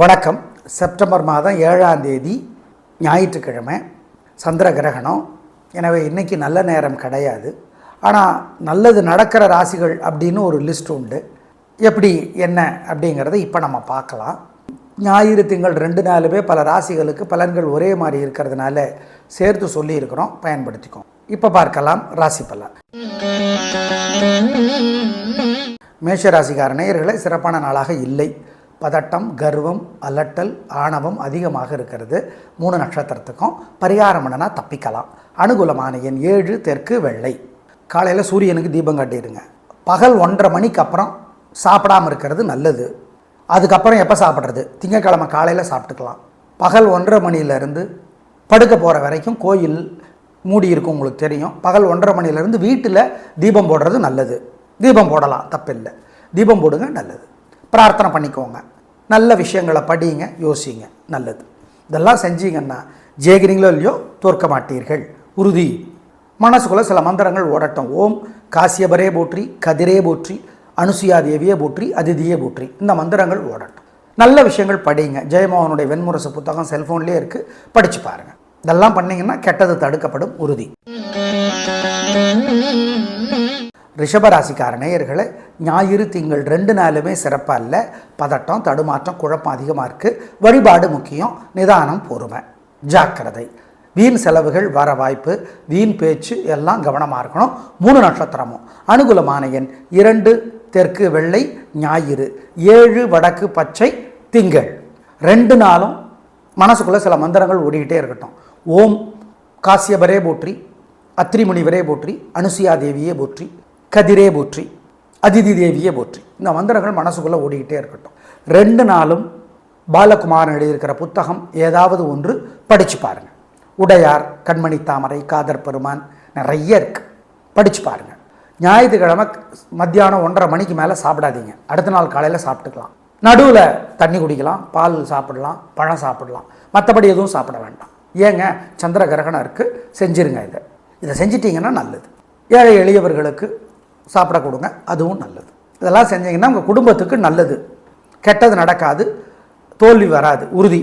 வணக்கம். செப்டம்பர் மாதம் ஏழாம் தேதி ஞாயிற்றுக்கிழமை சந்திர கிரகணம். எனவே இன்றைக்கி நல்ல நேரம் கிடையாது. ஆனால் நல்லது நடக்கிற ராசிகள் அப்படின்னு ஒரு லிஸ்ட் உண்டு. எப்படி என்ன அப்படிங்கிறத இப்போ நம்ம பார்க்கலாம். ஞாயிறு திங்கள் ரெண்டு நாளுமே பல ராசிகளுக்கு பலன்கள் ஒரே மாதிரி இருக்கிறதுனால சேர்த்து சொல்லியிருக்கிறோம். பயன்படுத்திக்கோம். இப்போ பார்க்கலாம் ராசி பலன். மேஷ ராசிக்கார நேயர்களை சிறப்பான நாளாக இல்லை. பதட்டம் கர்வம் அலட்டல் ஆணவம் அதிகமாக இருக்கிறது. மூணு நட்சத்திரத்துக்கும் பரிகாரம் என்னன்னா தப்பிக்கலாம். அனுகூலமான எண் ஏழு தெற்கு வெள்ளை. காலையில் சூரியனுக்கு தீபம் காட்டிடுங்க. பகல் ஒன்றரை மணிக்கு அப்புறம் சாப்பிடாம இருக்கிறது நல்லது. அதுக்கப்புறம் எப்போ சாப்பிட்றது? திங்கக்கிழமை காலையில் சாப்பிட்டுக்கலாம். பகல் ஒன்றரை மணியிலேருந்து படுக்க போகிற வரைக்கும் கோயில் மூடி இருக்கும் உங்களுக்கு தெரியும். பகல் ஒன்றரை மணிலேருந்து வீட்டில் தீபம் போடுறது நல்லது. தீபம் போடலாம் தப்பில்லை. தீபம் போடுங்க நல்லது. பிரார்த்தனை பண்ணிக்கோங்க. நல்ல விஷயங்களை படியுங்க யோசிங்க. நல்லது. இதெல்லாம் செஞ்சீங்கன்னா ஜெயிக்கிறீங்களோ இல்லையோ தோற்க மாட்டீர்கள். உறுதி. மனசுக்குள்ள சில மந்திரங்கள் ஓடட்டும். ஓம் காசியபரே போற்றி கதிரே போற்றி அனுசுயா தேவியே போற்றி அதிதியே போற்றி. இந்த மந்திரங்கள் ஓடட்டும். நல்ல விஷயங்கள் படிங்க. ஜெயமோகனுடைய வெண்முரசு புத்தகம் செல்ஃபோன்லேயே இருக்குது படித்து பாருங்கள் இதெல்லாம் பண்ணீங்கன்னா கெட்டது தடுக்கப்படும். உறுதி. ரிஷபராசிக்கார நேயர்களை ஞாயிறு திங்கள் ரெண்டு நாளுமே சிறப்பாக இல்லை. பதட்டம் தடுமாற்றம் குழப்பம் அதிகமாக இருக்குது வழிபாடு முக்கியம். நிதானம் பொறுமை. ஜாக்கிரதை. வீண் செலவுகள் வர வாய்ப்பு வீண் பேச்சு எல்லாம் கவனமாக இருக்கணும். மூணு நட்சத்திரமும். அனுகூலமான எண் இரண்டு தெற்கு வெள்ளை ஞாயிறு. ஏழு வடக்கு பச்சை திங்கள். ரெண்டு நாளும் மனசுக்குள்ளே சில மந்திரங்கள் ஓடிக்கிட்டே இருக்கட்டும். ஓம் காசியபரே போற்றி அத்திரிமுனிவரே போற்றி அனுசுயா தேவியே போற்றி கதிரே போற்றி அதிதி தேவியே போற்றி. இந்த மந்திரங்கள் மனசுக்குள்ளே ஓடிக்கிட்டே இருக்கட்டும். ரெண்டு நாளும் பாலகுமாரன் எழுதியிருக்கிற புத்தகம் ஏதாவது ஒன்று படித்து பாருங்கள் உடையார் கண்மணி தாமரை காதர் பெருமான் நிறைய இருக்குது படித்து பாருங்கள் ஞாயிற்றுக்கிழமை மத்தியானம் ஒன்றரை மணிக்கு மேலே சாப்பிடாதீங்க. அடுத்த நாள் காலையில் சாப்பிட்டுக்கலாம். நடுவில் தண்ணி குடிக்கலாம் பால் சாப்பிடலாம் பழம் சாப்பிடலாம். மற்றபடி எதுவும் சாப்பிட வேண்டாம். ஏங்க சந்திர கிரகணம் இருக்குது செஞ்சுருங்க இதை. இதை செஞ்சிட்டிங்கன்னா நல்லது. ஏழை எளியவர்களுக்கு சாப்பிட கொடுங்க அதுவும் நல்லது. இதெல்லாம் செஞ்சீங்கன்னா உங்கள் குடும்பத்துக்கு நல்லது. கெட்டது நடக்காது தோல்வி வராது உறுதி.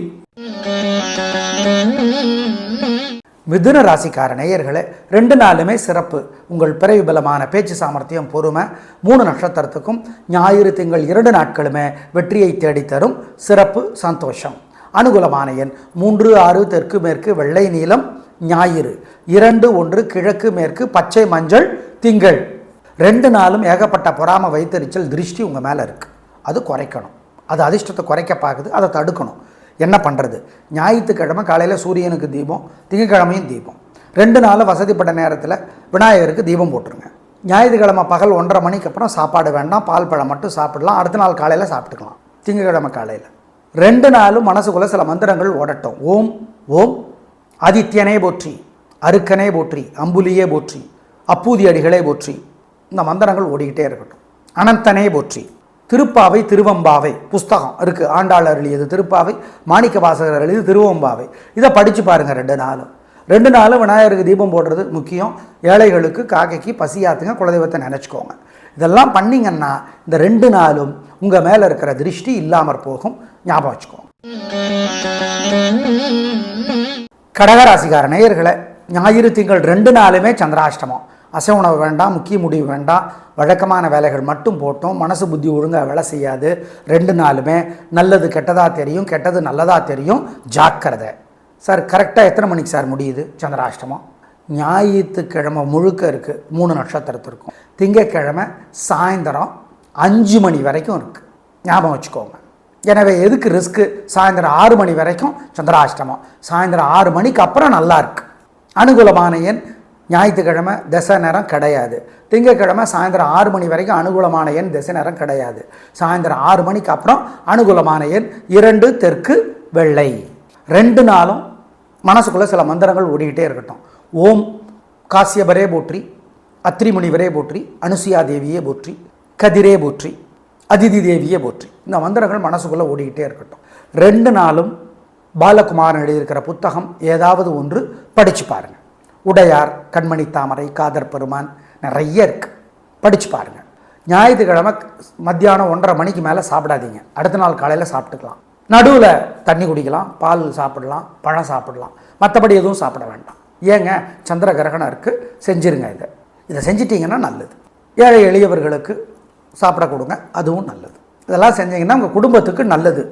மிதுன ராசிக்கார நேயர்களே ரெண்டு நாளுமே சிறப்பு. உங்கள் பிறவி பலமான பேச்சு சாமர்த்தியம் பொறுமை மூணு நட்சத்திரத்துக்கும் ஞாயிறு திங்கள் இரண்டு நாட்களுமே வெற்றியை தேடித்தரும் சிறப்பு சந்தோஷம். அனுகூலமான எண் மூன்று ஆறு தெற்கு மேற்கு வெள்ளை நீளம் ஞாயிறு. இரண்டு ஒன்று கிழக்கு மேற்கு பச்சை மஞ்சள் திங்கள். ரெண்டு நாளும் ஏகப்பட்ட பொறாம வைத்தறிச்சல் திருஷ்டி உங்கள் மேலே இருக்குது அது குறைக்கணும். அது அதிர்ஷ்டத்தை குறைக்க பார்க்குது அதை தடுக்கணும். என்ன பண்ணுறது ஞாயிற்றுக்கிழமை காலையில் சூரியனுக்கு தீபம் திங்கக்கிழமையும் தீபம். ரெண்டு நாளும் வசதிப்பட்ட நேரத்தில் விநாயகருக்கு தீபம் போட்டுருங்க. ஞாயிற்றுக்கிழமை பகல் ஒன்றரை மணிக்கு அப்புறம் சாப்பாடு வேண்டாம் பால் பழம் மட்டும் சாப்பிடலாம் அடுத்த நாள் காலையில் சாப்பிட்டுக்கலாம். திங்கக்கிழமை காலையில். ரெண்டு நாளும் மனசுக்குள்ளே சில மந்திரங்கள் ஓடட்டும். ஓம் ஓம் ஆதித்யனே போற்றி அருக்கனே போற்றி அம்புலியே போற்றி அப்பூதி அடிகளே போற்றி இந்த மந்திரங்கள் ஓடிக்கிட்டே இருக்கட்டும். அனந்தனே போற்றி. திருப்பாவை திருவம்பாவை புஸ்தகம் இருக்குது ஆண்டாள் அருளியது திருப்பாவை மாணிக்க வாசகர் அருளியது திருவம்பாவை. இதை படித்து பாருங்கள் ரெண்டு நாளும் ரெண்டு நாளும் விநாயகருக்கு தீபம் போடுறது முக்கியம். ஏழைகளுக்கு காக்கைக்கு பசியாத்துங்க குலதெய்வத்தை நினச்சிக்கோங்க. இதெல்லாம் பண்ணிங்கன்னா இந்த ரெண்டு நாளும் உங்கள் மேலே இருக்கிற திருஷ்டி இல்லாமற் போகும். ஞாபகம் வச்சுக்கோங்க. கடகராசிக்கார நேயர்களை ஞாயிறு திங்கள் ரெண்டு நாளுமே சந்திராஷ்டமம். அசை உணவு வேண்டாம் முக்கிய முடிவு வேண்டாம். வழக்கமான வேலைகள் மட்டும் போட்டோம். மனசு புத்தி ஒழுங்காக வேலை செய்யாது. ரெண்டு நாளுமே நல்லது கெட்டதாக தெரியும் கெட்டது நல்லதாக தெரியும். ஜாக்கிரதை. சார் கரெக்டாக எத்தனை மணிக்கு சார் முடியுது? சந்திராஷ்டமம். ஞாயிற்றுக்கிழமை முழுக்க இருக்குது மூணு நட்சத்திரத்திற்கும் திங்கக்கிழமை சாயந்தரம் அஞ்சு மணி வரைக்கும் இருக்குது ஞாபகம் வச்சுக்கோங்க. எனவே எதுக்கு ரிஸ்க்கு சாயந்தரம் ஆறு மணி வரைக்கும் சந்திராஷ்டமம். சாயந்தரம் ஆறு மணிக்கு அப்புறம் நல்லா இருக்கு. அனுகூலமான எண் ஞாயிற்றுக்கிழமை திசை நேரம் கிடையாது. திங்கக்கிழமை சாயந்தரம் ஆறு மணி வரைக்கும் அனுகூலமான எண் திசை நேரம் கிடையாது. சாயந்தரம் ஆறு மணிக்கு அப்புறம் அனுகூலமான எண் இரண்டு தெற்கு வெள்ளை. ரெண்டு நாளும் மனசுக்குள்ளே சில மந்திரங்கள் ஓடிக்கிட்டே இருக்கட்டும். ஓம் காசியபரே போற்றி அத்திரிமுனிவரே போற்றி அனுசுயா தேவியே போற்றி கதிரே போற்றி அதிதி தேவியே போற்றி. இந்த மந்திரங்கள் மனசுக்குள்ளே ஓடிக்கிட்டே இருக்கட்டும். ரெண்டு நாளும் பாலகுமாரன் எழுதியிருக்கிற புத்தகம் ஏதாவது ஒன்று படித்து பாருங்கள் உடையார் கண்மணி தாமரை காதர் பெருமான் நிறைய இருக்குது படித்து பாருங்கள் ஞாயிற்றுக்கிழமை மத்தியானம் ஒன்றரை மணிக்கு மேலே சாப்பிடாதீங்க. அடுத்த நாள் காலையில் சாப்பிட்டுக்கலாம். நடுவில் தண்ணி குடிக்கலாம் பால் சாப்பிடலாம் பழம் சாப்பிடலாம். மற்றபடி எதுவும் சாப்பிட வேண்டாம். ஏங்க சந்திர கிரகணம் இருக்குது செஞ்சுருங்க இதை. இதை செஞ்சிட்டிங்கன்னா நல்லது. ஏழை எளியவர்களுக்கு சாப்பிட கொடுங்க அதுவும் நல்லது. இதெல்லாம் செஞ்சீங்கன்னா உங்கள் குடும்பத்துக்கு நல்லது.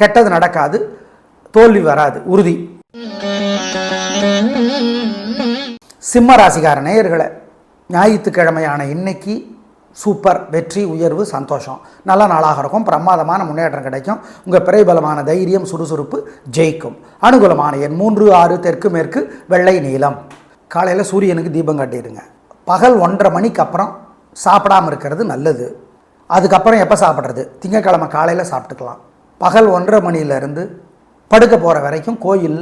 கெட்டது நடக்காது தோல்வி வராது உறுதி. சிம்ம ராசிகார நேயர்களை ஞாயிற்றுக்கிழமையான இன்னைக்கு சூப்பர் வெற்றி உயர்வு சந்தோஷம். நல்ல நாளாக இருக்கும். பிரமாதமான முன்னேற்றம் கிடைக்கும். உங்கள் பிறைபலமான தைரியம் சுறுசுறுப்பு ஜெயிக்கும். அனுகூலமான எண் மூன்று ஆறு தெற்கு மேற்கு வெள்ளை நீளம் காலையில் சூரியனுக்கு தீபம் காட்டிடுங்க. பகல் ஒன்றரை மணிக்கு அப்புறம் சாப்பிடாம இருக்கிறது நல்லது. அதுக்கப்புறம் எப்போ சாப்பிட்றது? திங்கக்கிழமை காலையில் சாப்பிட்டுக்கலாம். பகல் ஒன்றரை மணியிலேருந்து படுக்க போகிற வரைக்கும் கோயில்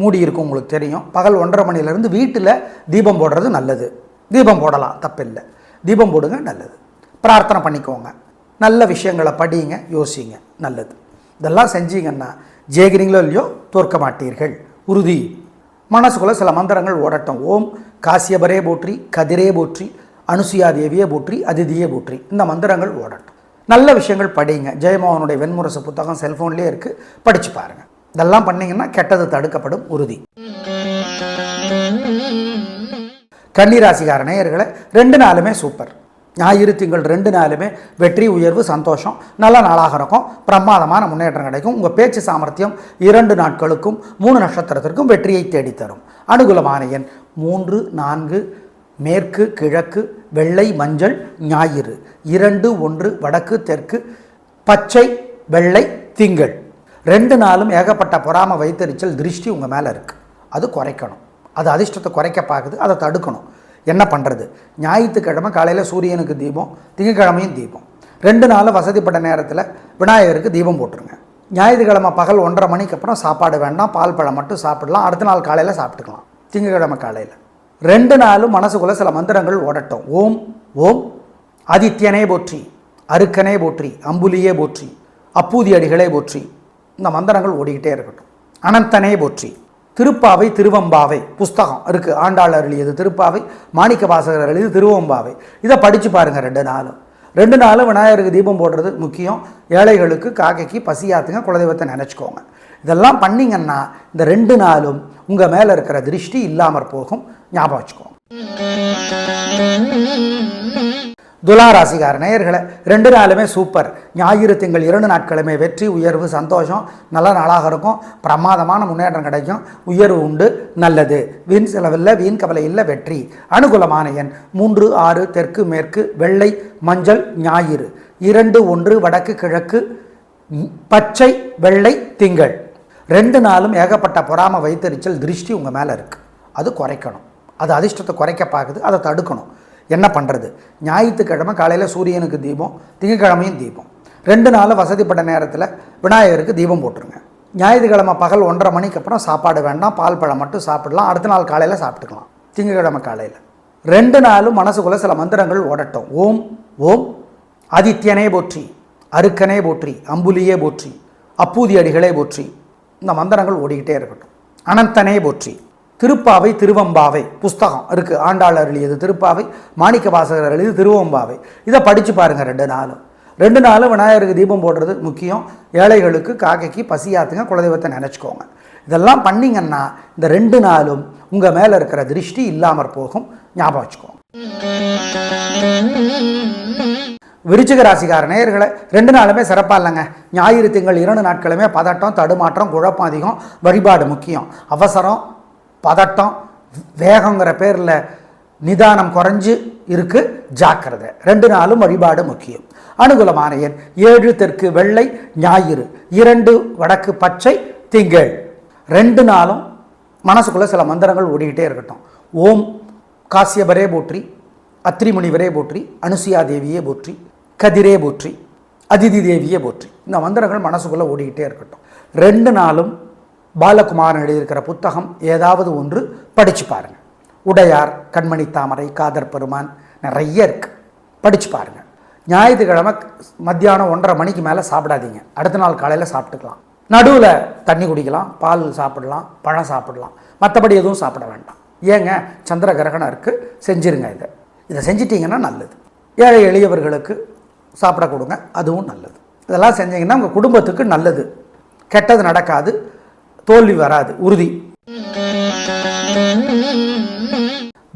மூடி இருக்கும் உங்களுக்கு தெரியும். பகல் ஒன்றரை மணிலேருந்து வீட்டில் தீபம் போடுறது நல்லது. தீபம் போடலாம் தப்பில்லை. தீபம் போடுங்க நல்லது. பிரார்த்தனை பண்ணிக்கோங்க. நல்ல விஷயங்களை படிங்க யோசிங்க நல்லது. இதெல்லாம் செஞ்சீங்கன்னா ஜெயிக்கிறீங்களோ இல்லையோ தோற்க மாட்டீர்கள். உறுதி. மனசுக்குள்ளே சில மந்திரங்கள் ஓடட்டும். ஓம் காசியபரே போற்றி கதிரே போற்றி அனுசுயா தேவியே போற்றி அதிதியே போற்றி. இந்த மந்திரங்கள் ஓடட்டும். நல்ல விஷயங்கள் படிங்க. ஜெயமோகனுடைய வெண்முரசு புத்தகம் செல்ஃபோன்லேயே இருக்குது படித்து பாருங்கள் இதெல்லாம் பண்ணீங்கன்னா கெட்டது தடுக்கப்படும் உறுதி. கன்னிராசிக்கார நேயர்களை ரெண்டு நாளுமே சூப்பர். ஞாயிறு திங்கள் ரெண்டு நாளுமே வெற்றி உயர்வு சந்தோஷம். நல்ல நாளாக இருக்கும். பிரமாதமான முன்னேற்றம் கிடைக்கும். உங்கள் பேச்சு சாமர்த்தியம் இரண்டு நாட்களுக்கும் மூணு நட்சத்திரத்திற்கும் வெற்றியை தேடித்தரும். அனுகூலமான எண் மூன்று நான்கு மேற்கு கிழக்கு வெள்ளை மஞ்சள் ஞாயிறு. இரண்டு ஒன்று வடக்கு தெற்கு பச்சை வெள்ளை திங்கள். ரெண்டு நாளும் ஏகப்பட்ட பொறாம வைத்தறிச்சல் திருஷ்டி உங்கள் மேலே இருக்குது அது குறைக்கணும். அது அதிர்ஷ்டத்தை குறைக்க பார்க்குது அதை தடுக்கணும். என்ன பண்ணுறது ஞாயிற்றுக்கிழமை காலையில் சூரியனுக்கு தீபம் திங்கக்கிழமையும் தீபம். ரெண்டு நாளும் வசதிப்பட்ட நேரத்தில் விநாயகருக்கு தீபம் போட்டுருங்க. ஞாயிற்றுக்கிழமை பகல் ஒன்றரை மணிக்கு அப்புறம் சாப்பாடு வேண்டாம் பால் பழம் மட்டும் சாப்பிடலாம் அடுத்த நாள் காலையில் சாப்பிட்டுக்கலாம். திங்கக்கிழமை காலையில். ரெண்டு நாளும் மனசுக்குள்ளே சில மந்திரங்கள் ஓடட்டும். ஓம் ஓம் ஆதித்யனே போற்றி அருக்கனே போற்றி அம்புலியே போற்றி அப்பூதி அடிகளே போற்றி இந்த மந்திரங்கள் ஓடிக்கிட்டே இருக்கட்டும். அனந்தனே போற்றி. திருப்பாவை திருவம்பாவை புஸ்தகம் இருக்குது ஆண்டாள் அருளியது திருப்பாவை மாணிக்க வாசகர் அருளியது திருவம்பாவை. இதை படித்து பாருங்கள் ரெண்டு நாளும். ரெண்டு நாளும் விநாயகருக்கு தீபம் போடுறது முக்கியம். ஏழைகளுக்கு காக்கைக்கு பசியாத்துங்க குலதெய்வத்தை நினச்சிக்கோங்க. இதெல்லாம் பண்ணிங்கன்னா இந்த ரெண்டு நாளும் உங்கள் மேலே இருக்கிற திருஷ்டி இல்லாமற் போகும். ஞாபகம் வச்சுக்கோங்க. துலா ராசிக்கார நேயர்களை ரெண்டு நாளுமே சூப்பர் ஞாயிறு திங்கள் இரண்டு நாட்களுமே வெற்றி உயர்வு சந்தோஷம். நல்ல நாளாக இருக்கும். பிரமாதமான முன்னேற்றம் கிடைக்கும். உயர்வு உண்டு நல்லது. வீண் செலவில் வீண் கவலை இல்லை வெற்றி. அனுகூலமான எண் மூன்று ஆறு தெற்கு மேற்கு வெள்ளை மஞ்சள் ஞாயிறு. இரண்டு ஒன்று வடக்கு கிழக்கு பச்சை வெள்ளை திங்கள். ரெண்டு நாளும் ஏகப்பட்ட பொறாம வைத்தறிச்சல் திருஷ்டி உங்கள் மேலே இருக்குது அது குறைக்கணும். அது அதிர்ஷ்டத்தை குறைக்க பார்க்குது. அதை தடுக்கணும். என்ன பண்ணுறது ஞாயிற்றுக்கிழமை காலையில் சூரியனுக்கு தீபம் திங்கக்கிழமையும் தீபம். ரெண்டு நாளும் வசதிப்பட்ட நேரத்தில் விநாயகருக்கு தீபம் போட்டுருங்க. ஞாயிற்றுக்கிழமை பகல் ஒன்றரை மணிக்கு அப்புறம் சாப்பாடு வேண்டாம் பால் பழம் மட்டும் சாப்பிடலாம். அடுத்த நாள் காலையில் சாப்பிட்டுக்கலாம். திங்கக்கிழமை காலையில். ரெண்டு நாளும் மனசுக்குள்ளே சில மந்திரங்கள் ஓடட்டும். ஓம் ஓம் ஆதித்யனே போற்றி அருக்கனே போற்றி அம்புலியே போற்றி அப்பூதி அடிகளே போற்றி. இந்த மந்திரங்கள் ஓடிக்கிட்டே இருக்கட்டும். அனந்தனே போற்றி. திருப்பாவை திருவம்பாவை புஸ்தகம் இருக்குது ஆண்டாளர் எழுதியது திருப்பாவை மாணிக்க வாசகர் அருளியது திருவம்பாவை. இதை படித்து பாருங்கள் ரெண்டு நாளும். ரெண்டு நாளும் விநாயகருக்கு தீபம் போடுறது முக்கியம். ஏழைகளுக்கு காக்கைக்கு பசியாத்துங்க குலதெய்வத்தை நினச்சிக்கோங்க. இதெல்லாம் பண்ணிங்கன்னா இந்த ரெண்டு நாளும் உங்கள் மேலே இருக்கிற திருஷ்டி இல்லாமற் போகும். ஞாபகம் வச்சுக்கோங்க. விருச்சிக ராசிக்கார நேயர்களை ரெண்டு நாளுமே சிறப்பாக இல்லைங்க. ஞாயிறு திங்கள் இரண்டு நாட்களுமே பதட்டம் தடுமாற்றம் குழப்பம் அதிகம். வழிபாடு முக்கியம். அவசரம் பதட்டம் வேகங்கிற பேரில் நிதானம் குறைஞ்சு இருக்கு ஜாக்கிரதை. ரெண்டு நாளும் வழிபாடு முக்கியம். அனுகூலமான எண் ஏழு தெற்கு வெள்ளை ஞாயிறு. இரண்டு வடக்கு பச்சை திங்கள். ரெண்டு நாளும் மனசுக்குள்ளே சில மந்திரங்கள் ஓடிக்கிட்டே இருக்கட்டும். ஓம் காசியபரே போற்றி அத்திரிமுனிவரே போற்றி அனுசுயா தேவியே போற்றி கதிரே போற்றி அதிதி தேவியே போற்றி. இந்த மந்திரங்கள் மனசுக்குள்ளே ஓடிக்கிட்டே இருக்கட்டும். ரெண்டு நாளும் பாலகுமாரன் எழுதியிருக்கிற புத்தகம் ஏதாவது ஒன்று படித்து பாருங்கள் உடையார் கண்மணி தாமரை காதர் பெருமான் நிறைய இருக்குது படித்து பாருங்கள் ஞாயிற்றுக்கிழமை மத்தியானம் ஒன்றரை மணிக்கு மேலே சாப்பிடாதீங்க. அடுத்த நாள் காலையில் சாப்பிட்டுக்கலாம். நடுவில் தண்ணி குடிக்கலாம் பால் சாப்பிடலாம் பழம் சாப்பிடலாம். மற்றபடி எதுவும் சாப்பிட வேண்டாம். ஏங்க சந்திர கிரகணம் இருக்குது செஞ்சுருங்க இதை. இதை செஞ்சிட்டிங்கன்னா நல்லது. ஏழை எளியவர்களுக்கு சாப்பிட கொடுங்க அதுவும் நல்லது. இதெல்லாம் செஞ்சீங்கன்னா உங்கள் குடும்பத்துக்கு நல்லது. கெட்டது நடக்காது. தோல்வி வராது உறுதி.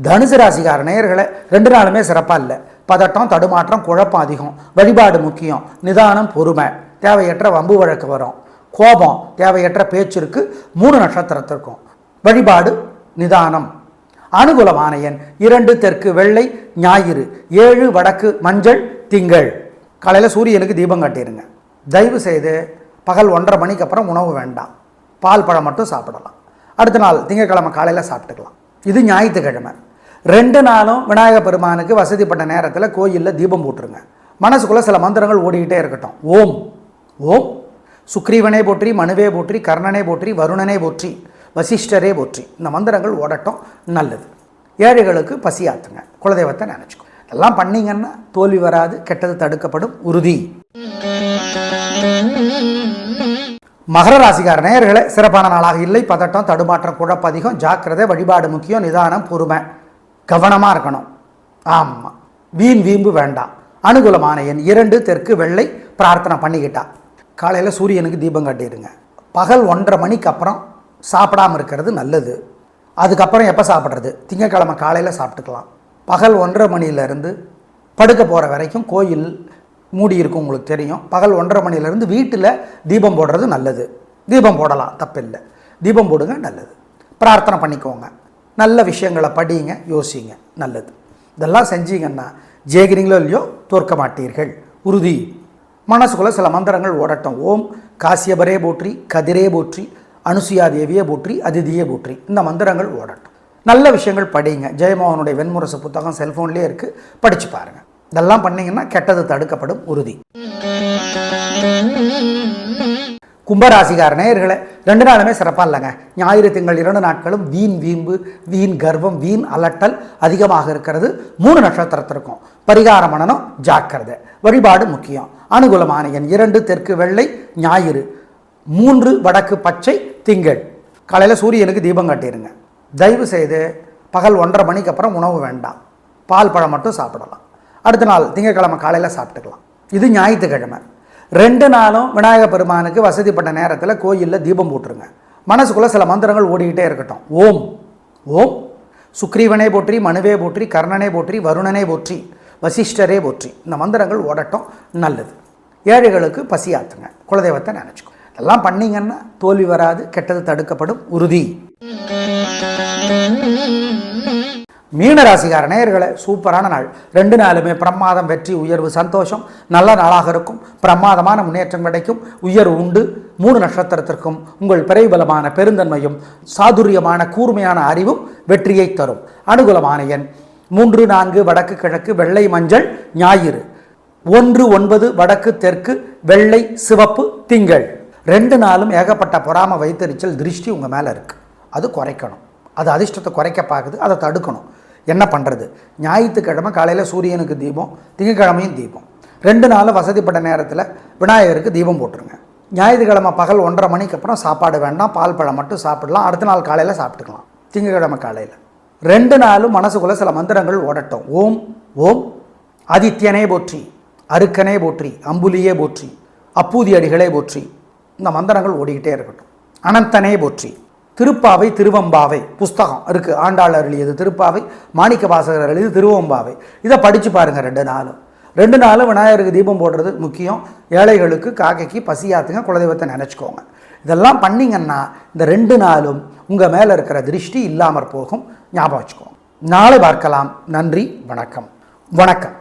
தனுசு ராசிக்கார நேயர்களை ரெண்டு நாளுமே சிறப்பாக இல்லை. பதட்டம் தடுமாற்றம் குழப்பம் அதிகம். வழிபாடு முக்கியம். நிதானம் பொறுமை. தேவையற்ற வம்பு வழக்கு வரும். கோபம் தேவையற்ற பேச்சிற்கு மூணு நட்சத்திரத்திற்கும் வழிபாடு நிதானம். அனுகூலமான எண் இரண்டு தெற்கு வெள்ளை ஞாயிறு. ஏழு வடக்கு மஞ்சள் திங்கள். காலையில் சூரியனுக்கு தீபம் காட்டிடுங்க தயவு செய்து பகல் ஒன்றரை மணிக்கு அப்புறம் உணவு வேண்டாம். பால் பழம் மட்டும் சாப்பிடலாம். அடுத்த நாள் திங்கட்கிழமை காலையில் சாப்பிட்டுக்கலாம். இது ஞாயிற்றுக்கிழமை. ரெண்டு நாளும் விநாயக பெருமானுக்கு வசதிப்பட்ட நேரத்தில் கோயிலில் தீபம் போட்டுருங்க. மனசுக்குள்ளே சில மந்திரங்கள் ஓடிக்கிட்டே இருக்கட்டும். ஓம். ஓம். சுக்ரீவனே போற்றி மனுவே போற்றி கர்ணனே போற்றி வருணனே போற்றி வசிஷ்டரே போற்றி. இந்த மந்திரங்கள் ஓடட்டும் நல்லது. ஏழைகளுக்கு பசியாத்துங்க குலதெய்வத்தை நினச்சிக்கும் இதெல்லாம் பண்ணீங்கன்னா தோல்வி வராது கெட்டது தடுக்கப்படும் உறுதி. மகர ராசிக்கார நேயர்களே சிறப்பான நாளாக இல்லை. பதட்டம் தடுமாற்றம் குழப்ப அதிகம் ஜாக்கிரதை வழிபாடு முக்கியம் நிதானம் பொறுமை. கவனமாக இருக்கணும். ஆமாம் வீண் வீம்பு வேண்டாம். அனுகூலமான எண் இரண்டு தெற்கு வெள்ளை பிரார்த்தனை பண்ணிக்கிட்டா. காலையில் சூரியனுக்கு தீபம் கட்டிடுங்க. பகல் ஒன்றரை மணிக்கு அப்புறம் சாப்பிடாம இருக்கிறது நல்லது. அதுக்கப்புறம் எப்போ சாப்பிட்றது? திங்கக்கிழமை காலையில் சாப்பிட்டுக்கலாம். பகல் ஒன்றரை மணியிலேருந்து படுக்க போகிற வரைக்கும் கோயில் மூடி இருக்கும் உங்களுக்கு தெரியும். பகல் ஒன்றரை மணிலேருந்து வீட்டில் தீபம் போடுறது நல்லது. தீபம் போடலாம் தப்பில்லை. தீபம் போடுங்க நல்லது. பிரார்த்தனை பண்ணிக்கோங்க. நல்ல விஷயங்களை படிங்க யோசிங்க நல்லது. இதெல்லாம் செஞ்சீங்கன்னா ஜெயிக்கிறீங்களோ இல்லையோ தோற்க மாட்டீர்கள். உறுதி. மனசுக்குள்ளே சில மந்திரங்கள் ஓடட்டும். ஓம் காசியபரே போற்றி கதிரே போற்றி அனுசுயா தேவியே போற்றி அதிதியே போற்றி. இந்த மந்திரங்கள் ஓடட்டும். நல்ல விஷயங்கள் படிங்க. ஜெயமோகனுடைய வெண்முரசு புத்தகம் செல்ஃபோன்லேயே இருக்குது படித்து பாருங்கள் இதெல்லாம் பண்ணீங்கன்னா கெட்டது தடுக்கப்படும் உறுதி. கும்பராசிகார நேயர்களே ரெண்டு நாளுமே சிறப்பாக இல்லைங்க. ஞாயிறு திங்கள் இரண்டு நாட்களும் வீண் வீம்பு வீண் கர்வம் வீண் அலட்டல் அதிகமாக இருக்கிறது. மூணு நட்சத்திரத்திற்கும் பரிகார மனனம் ஜாக்கிரதை. வழிபாடு முக்கியம். அனுகூலமான எண் இரண்டு தெற்கு வெள்ளை ஞாயிறு. மூன்று வடக்கு பச்சை திங்கள். காலையில் சூரியனுக்கு தீபம் கட்டிடுங்க தயவு செய்து பகல் ஒன்றரை மணிக்கு அப்புறம் உணவு வேண்டாம். பால் பழம் மட்டும் சாப்பிடலாம். அடுத்த நாள் திங்கட்கிழமை காலையில் சாப்பிட்டுக்கலாம். இது ஞாயிற்றுக்கிழமை. ரெண்டு நாளும் விநாயகர் பெருமானுக்கு வசதிப்பட்ட நேரத்தில் கோயிலில் தீபம் போட்டுருங்க. மனசுக்குள்ளே சில மந்திரங்கள் ஓடிக்கிட்டே இருக்கட்டும். ஓம். ஓம். சுக்ரீவனே போற்றி மனுவே போற்றி கர்ணனே போற்றி வருணனே போற்றி வசிஷ்டரே போற்றி. இந்த மந்திரங்கள் ஓடட்டும் நல்லது. ஏழைகளுக்கு பசியாத்துங்க. குலதெய்வத்தை நினச்சிக்கும் இதெல்லாம் பண்ணீங்கன்னா தோல்வி வராது கெட்டது தடுக்கப்படும் உறுதி. மீனராசிகார நேயர்களே சூப்பரான நாள். ரெண்டு நாளுமே பிரமாதம் வெற்றி உயர்வு சந்தோஷம். நல்ல நாளாக இருக்கும். பிரமாதமான முன்னேற்றம் கிடைக்கும். உயர்வு உண்டு. மூணு நட்சத்திரத்திற்கும் உங்கள் பிறைபலமான பெருந்தன்மையும் சாதுரியமான கூர்மையான அறிவும் வெற்றியை தரும். அனுகூலமான எண் மூன்று நான்கு வடக்கு கிழக்கு வெள்ளை மஞ்சள் ஞாயிறு. ஒன்று ஒன்பது வடக்கு தெற்கு வெள்ளை சிவப்பு திங்கள். ரெண்டு நாளும் ஏகப்பட்ட பொறாம வைத்தறிச்சல் திருஷ்டி உங்கள் மேலே இருக்குது அது குறைக்கணும். அது அதிர்ஷ்டத்தை குறைக்க பார்க்குது அதை தடுக்கணும். என்ன பண்ணுறது ஞாயிற்றுக்கிழமை காலையில் சூரியனுக்கு தீபம் திங்கக்கிழமையும் தீபம். ரெண்டு நாளும் வசதிப்பட்ட நேரத்தில் விநாயகருக்கு தீபம் போட்டுருங்க. ஞாயிற்றுக்கிழமை பகல் ஒன்றரை மணிக்கு அப்புறம் சாப்பாடு வேண்டாம் பால் பழம் மட்டும் சாப்பிடலாம். அடுத்த நாள் காலையில் சாப்பிட்டுக்கலாம். திங்கக்கிழமை காலையில். ரெண்டு நாளும் மனசுக்குள்ளே சில மந்திரங்கள் ஓடட்டும். ஓம் ஓம் ஆதித்யனே போற்றி அருக்கனே போற்றி அம்புலியே போற்றி அப்பூதி அடிகளே போற்றி. இந்த மந்திரங்கள் ஓடிக்கிட்டே இருக்கட்டும். அனந்தனே போற்றி. திருப்பாவை திருவம்பாவை புஸ்தகம் இருக்குது ஆண்டாள் அருளியது திருப்பாவை மாணிக்க வாசகர் எழுதியது திருவம்பாவை. இதை படித்து பாருங்கள் ரெண்டு நாளும். ரெண்டு நாளும் விநாயகருக்கு தீபம் போடுறது முக்கியம். ஏழைகளுக்கு காக்கைக்கு பசியாத்துங்க குலதெய்வத்தை நினச்சிக்கோங்க. இதெல்லாம் பண்ணிங்கன்னா இந்த ரெண்டு நாளும் உங்கள் மேலே இருக்கிற திருஷ்டி இல்லாமற் போகும். ஞாபகம் வச்சுக்கோங்க. நாளை பார்க்கலாம். நன்றி வணக்கம். வணக்கம்.